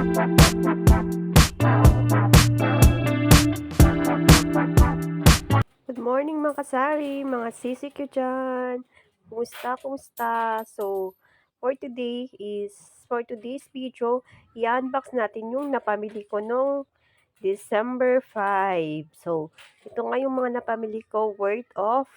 Good morning mga kasari, mga sisi ko dyan. Kumusta, kumusta? So, for today is, for today's video, i-unbox natin yung napamili ko nung December 5. So, ito nga yung mga napamili ko worth of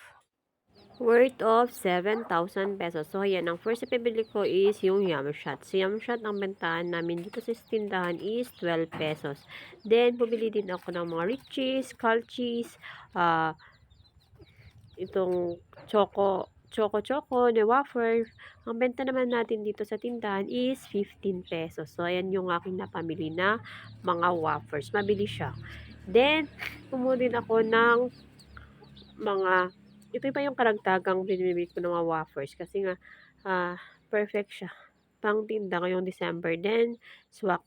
worth of 7,000 pesos. So, ayan, ang first na ko is yung Yum Shot. So, Yum Shot, ang bentahan namin dito sa tindahan is 12 pesos. Then, bumili din ako ng mga riches, calchis, ah, itong choco, choco choco, the wafer. Ang benta naman natin dito sa tindahan is 15 pesos. So, ayan yung aking napamili na mga wafers. Mabili siya. Then, kumuha din ako ng mga ito pa yung karagdagang binibili ko ng mga wafers kasi nga ah, perfect siya. Pang tinda ngayong December. Then, swak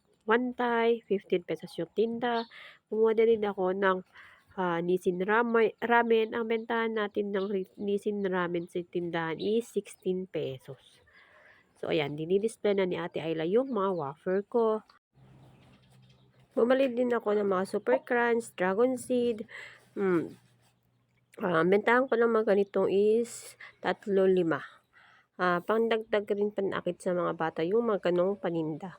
tie, 15 pesos yung tinda. Kumuha din ako ng ah, Nissin ramen, ramen. Ang bentahan natin ng Nissin ramen sa tindahan is 16 pesos. So, ayan, dinidisplay na ni Ate Ayla yung mga wafer ko. Bumalik din ako ng mga Super Crunch, Dragon Seed. Hmm. Ang bentahan ko ng mga ganitong is tatlo lima. Ah, pangdagdag rin panakit sa mga bata yung mga ganong paninda.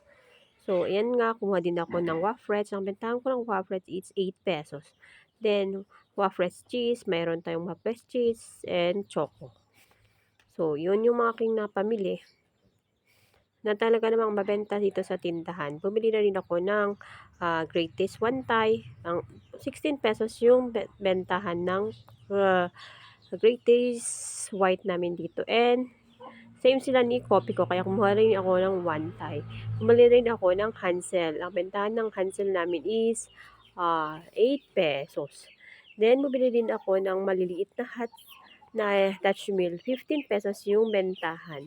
So, ayan nga, kumuha din ako ng wafrets. Ang bentahan ko ng wafrets is 8 pesos. Then, wafrets cheese, mayroon tayong wafrets cheese and choco. So, yun yung mga aking napamili na talaga namang mabenta dito sa tindahan. Bumili na rin ako ng ah, greatest one tie. Ang 16 pesos yung be- bentahan ng uh, greatest white namin dito. And same sila ni copy ko kaya kumuha rin ako ng one tie. Bumili rin ako ng Hansel. Ang bentahan ng Hansel namin is ah, 8 pesos. Then bumili din ako ng maliliit na hot na Dutch meal. 15 pesos yung bentahan.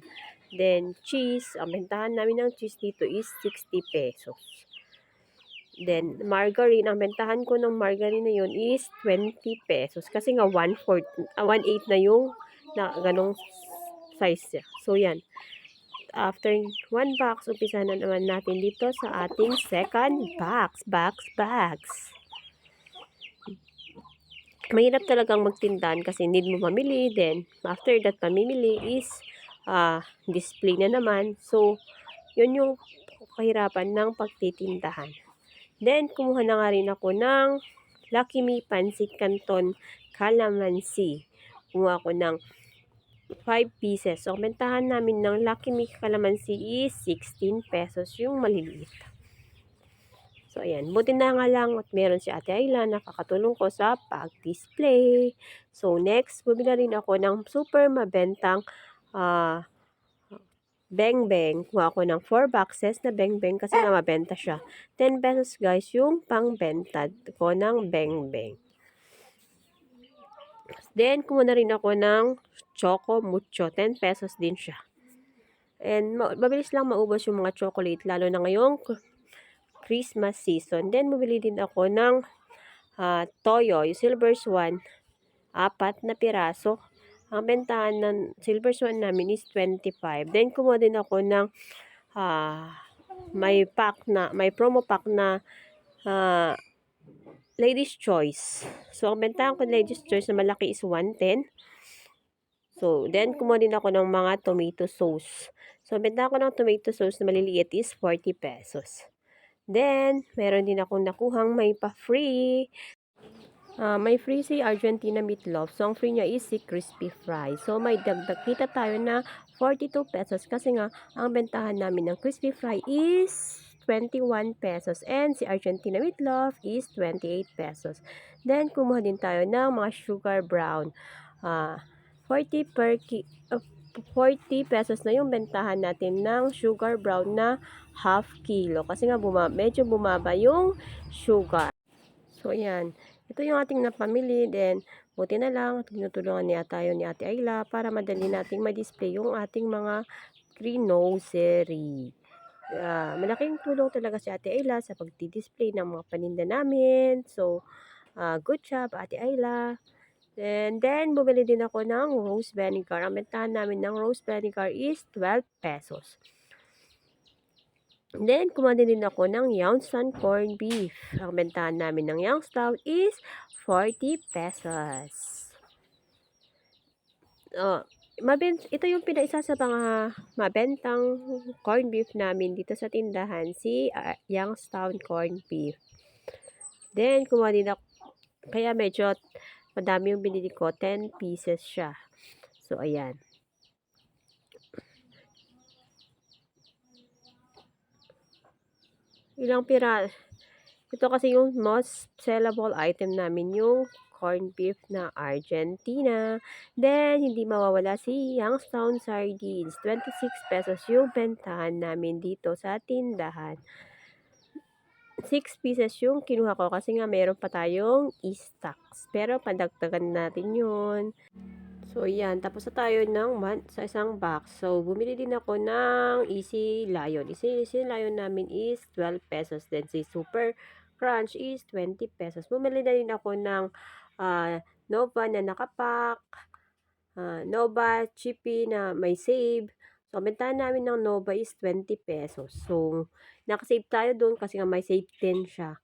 Then cheese, ang bentahan namin ng cheese dito is 60 pesos. Then, margarine, ang bentahan ko ng margarine na yun is 20 pesos. Kasi nga 1/4, ah, 1/8 na yung na ganong size niya. So, yan. After one box, umpisa na naman natin dito sa ating second box. Box, box. Mahirap talagang magtindahan kasi need mo mamili. Then, after that pamimili is ah, display na naman. So, yun yung kahirapan ng pagtitindahan. Then, kumuha na nga rin ako ng Lucky Me Pancit Canton Calamansi. Kumuha ako ng 5 pieces. So, bentahan namin ng Lucky Me Calamansi is 16 pesos yung maliliit. So, ayan. Buti na nga lang at meron si Ate Ayla nakakatulong ko sa pag-display. So, next, bumili rin ako ng super mabentang ah Beng Beng. Kuha ako ng 4 boxes na Beng Beng kasi nga mabenta siya. 10 pesos guys yung pangbenta ko ng Beng Beng. Then, kumuha na rin ako ng Choco Mucho. 10 pesos din siya. And ma- mabilis lang maubos yung mga chocolate, lalo na ngayong Christmas season. Then, bumili din ako ng ah, Toyo, yung Silver Swan. Apat na piraso. Ang bentahan ng Silver Swan namin is 25. Then, kumuha din ako ng ah, may pack na, may promo pack na ah, Ladies Choice. So, ang bentahan ko ng Ladies Choice na malaki is 110. So, then, kumuha din ako ng mga tomato sauce. So, bentahan ko ng tomato sauce na maliliit is 40 pesos. Then, meron din akong nakuhang may pa-free. Ah, may free si Argentina meatloaf. So, ang free niya is si crispy fry. So, may dagdag kita tayo na 42 pesos kasi nga, ang bentahan namin ng crispy fry is 21 pesos. And si Argentina meatloaf is 28 pesos. Then, kumuha din tayo ng mga sugar brown. Ah, 40 per ki- uh, 40 pesos na yung bentahan natin ng sugar brown na half kilo. Kasi nga, buma medyo bumaba yung sugar. So, ayan. Ito yung ating napamili. Then, buti na lang, tinutulungan niya tayo ni Ate Ayla para madali nating ma-display yung ating mga greenery. Ah, malaking tulong talaga si Ate Ayla sa pagdi-display ng mga paninda namin. So, ah, good job, Ate Ayla. And then, bumili din ako ng rose vinegar. Ang bentahan namin ng rose vinegar is 12 pesos. Then, kumuha din ako ng Youngstown corned beef. Ang bentahan namin ng Youngstown is 40 pesos. Oh, mabent ito yung pinaisa sa mga mabentang corned beef namin dito sa tindahan, si uh, Youngstown corned beef. Then, kumuha din ako, kaya medyo madami yung binili ko, 10 pieces siya. So, ayan. Ilang pira ito kasi yung most sellable item namin, yung corned beef na Argentina. Then, hindi mawawala si Youngstown sardines. 26 pesos yung bentahan namin dito sa tindahan. 6 pieces yung kinuha ko kasi nga meron pa tayong stocks. Pero padagdagan natin yun. So, yan. Tapos na tayo ng man, sa isang box. So, bumili din ako ng Easy Lion. Easy, Easy Lion namin is 12 pesos. Then, si Super Crunch is 20 pesos. Bumili na din ako ng uh, Nova na nakapak. Uh, Nova Chippy na may save. So, bentahan namin ng Nova is 20 pesos. So, nakasave tayo doon kasi nga may save 10 siya.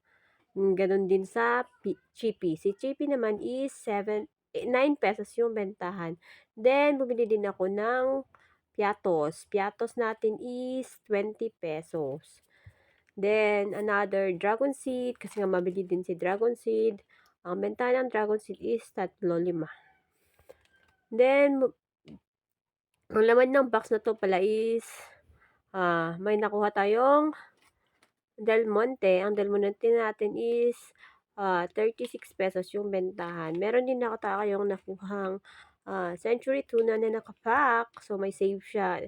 Ganon din sa Chippy. Si Chippy naman is 7, 9 pesos yung bentahan. Then, bumili din ako ng piatos. Piatos natin is 20 pesos. Then, another dragon seed. Kasi nga mabili din si dragon seed. Ang bentahan ng dragon seed is 3.5. Then, ang laman ng box na to pala is uh, may nakuha tayong Del Monte. Ang Del Monte natin is uh, 36 pesos yung bentahan. Meron din ako yung nakuhang uh, Century Tuna na nakapack. So, may save siya.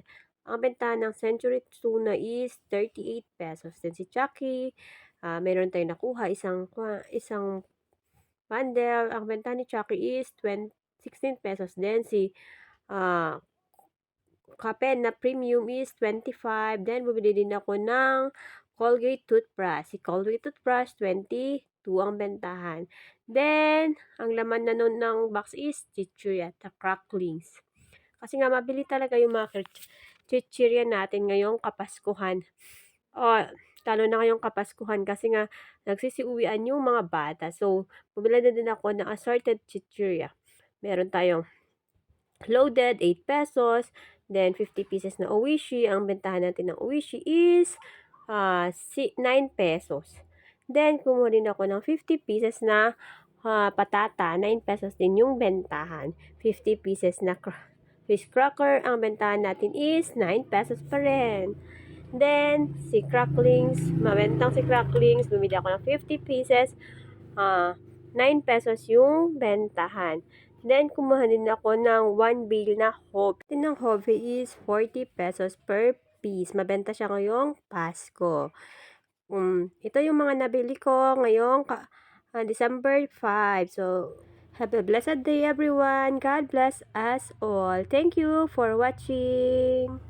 Ang bentahan ng Century Tuna is 38 pesos. Then si Chucky, uh, meron tayong nakuha isang, isang bundle. Ang bentahan ni Chucky is 20, 16 pesos. Then si uh, Kape na premium is 25. Then, bumili din ako ng Colgate toothbrush. Si Colgate toothbrush, 22 ang bentahan. Then, ang laman na nun ng box is chichirya at cracklings. Kasi nga, mabili talaga yung mga chichirya natin ngayong kapaskuhan. O, talo na ngayong kapaskuhan kasi nga, nagsisiuwian yung mga bata. So, bumili na din ako ng assorted chichirya. Meron tayong loaded, 8 pesos. Then, 50 pieces na owishi. Ang bentahan natin ng owishi is uh, 9 pesos. Then, kumuha din ako ng 50 pieces na uh, patata. 9 pesos din yung bentahan. 50 pieces na cr fish cracker. Ang bentahan natin is 9 pesos pa rin. Then, si cracklings. Mabentang si cracklings. Bumili ako ng 50 pieces. Uh, 9 pesos yung bentahan. Then, kumuha din ako ng 1 bill na hobby. Din ng hobby is 40 pesos per piece. Mabenta siya ngayong Pasko. Um, ito yung mga nabili ko ngayong uh, December 5. So, have a blessed day everyone. God bless us all. Thank you for watching.